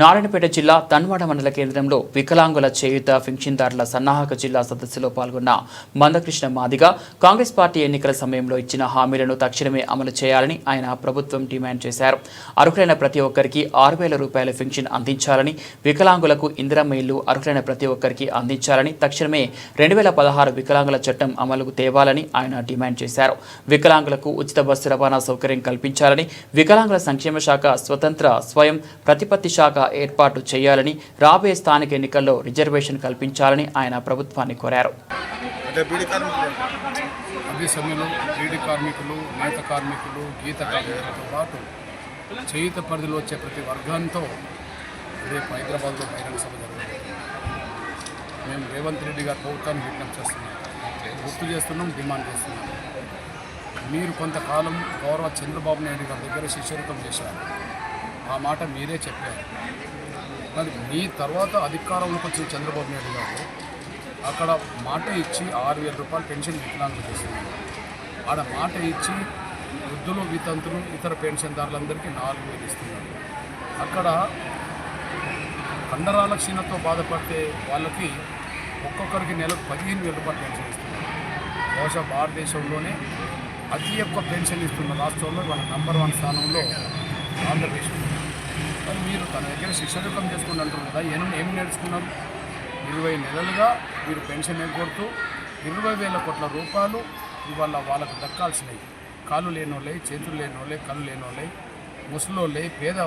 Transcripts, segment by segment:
నారాయణపేట జిల్లా తన్వాడ మండల కేంద్రంలో వికలాంగుల చేయుత పింఛన్దారుల సన్నాహక జిల్లా సదస్సులో పాల్గొన్న మందకృష్ణ మాదిగ కాంగ్రెస్ పార్టీ ఎన్నికల సమయంలో ఇచ్చిన హామీలను తక్షణమే అమలు చేయాలని ఆయన ప్రభుత్వం డిమాండ్ చేశారు. అర్హులైన ప్రతి ఒక్కరికి ఆరు వేల రూపాయల పింఛన్ అందించాలని వికలాంగులకు ఇందిరమ్మ ఇల్లు అర్హులైన ప్రతి ఒక్కరికి అందించాలని తక్షణమే రెండు వేల పదహారు వికలాంగుల చట్టం అమలుకు తేవాలని ఆయన డిమాండ్ చేశారు. వికలాంగులకు ఉచిత బస్సు రవాణా సౌకర్యం కల్పించాలని వికలాంగుల సంక్షేమ శాఖ స్వతంత్ర స్వయం ప్రతిపత్తి శాఖ ఏర్పాటు చేయాలని రాబోయే స్థానిక ఎన్నికల్లో రిజర్వేషన్ కల్పించాలని ఆయన ప్రభుత్వాన్ని కోరారు. అదే సమయంలో బీడీ కార్మికులు నేత కార్మికులు గీత కార్మికులతో పాటు చేయుత పరిధిలో వచ్చే ప్రతి వర్గంతో రేపు హైదరాబాద్లో బహిరంగ సభ జరుగుతుంది మేము రేవంత్ రెడ్డి గారి ప్రభుత్వాన్ని విజ్ఞప్తి చేస్తున్నాం. గుర్తు చేస్తున్నాం డిమాండ్ చేస్తున్నాం. మీరు కొంతకాలం గౌరవ చంద్రబాబు నాయుడు గారి దగ్గర శిష్యరికం చేశారు. ఆ మాట మీరే చెప్పారు. మరి మీ తర్వాత అధికారంలోకి వచ్చిన చంద్రబాబు నాయుడు గారు అక్కడ మాట ఇచ్చి ఆరు వేల రూపాయలు పెన్షన్ వికలాంగులు చేస్తున్నారు. ఆడ మాట ఇచ్చి వృద్ధులు వితంతులు ఇతర పెన్షన్దారులందరికీ నాలుగు వేలు ఇస్తున్నారు. అక్కడ కండరాల క్షీణతో బాధపడితే వాళ్ళకి ఒక్కొక్కరికి నెలకు పదిహేను వేల రూపాయలు పెన్షన్ ఇస్తున్నారు. బహుశా భారతదేశంలోనే అతి ఎక్కువ పెన్షన్ ఇస్తున్న రాష్ట్రంలో వాళ్ళ నంబర్ వన్ స్థానంలో ఆంధ్రప్రదేశ్ మరి మీరు తన దగ్గర శిక్షణకం చేసుకుని అంటారు కదా ఏం ఏం నేర్చుకున్నారు? ఇరవై నెలలుగా మీరు పెన్షన్ ఎగ్గొడుతూ ఇరవై వేల కోట్ల రూపాయలు ఇవాళ వాళ్ళకు దక్కాల్సినవి. కాళ్ళు లేనోళ్ళే చేతులు లేనోళ్ళే కళ్ళు లేనోళ్ళే ముసలోళ్ళే పేద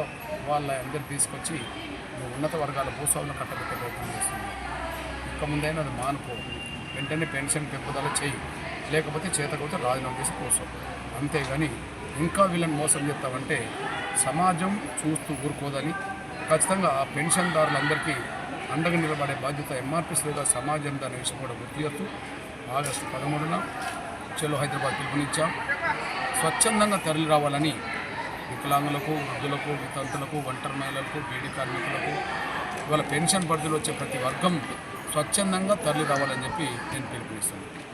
వాళ్ళ అందరు తీసుకొచ్చి ఉన్నత వర్గాల భూస్వాములు కట్టబెట్టే ప్రయత్నం చేస్తున్నారు? ఇక ముందైనా అది మానుకో. వెంటనే పెన్షన్ పెంపుదల చేయి. లేకపోతే చేతకపోతే రాజీనామా చేసి కోసం అంతేగాని ఇంకా వీళ్ళని మోసం చేస్తామంటే సమాజం చూస్తూ ఊరుకోదని ఖచ్చితంగా ఆ పెన్షన్దారులందరికీ అండగా నిలబడే బాధ్యత ఎంఆర్పీసీగా సమాజం దాని విషయం కూడా గుర్తు చేస్తూ ఆగస్టు పదమూడున చెలో హైదరాబాద్ పిలుపునిచ్చాం. స్వచ్ఛందంగా తరలి రావాలని వికలాంగులకు వృద్ధులకు వితంతులకు ఒంటరి మహిళలకు బీడీ కార్మికులకు ఇవాళ పెన్షన్ పరిధిలో వచ్చే ప్రతి వర్గం స్వచ్ఛందంగా తరలి రావాలని చెప్పి నేను పిలుపునిస్తాను.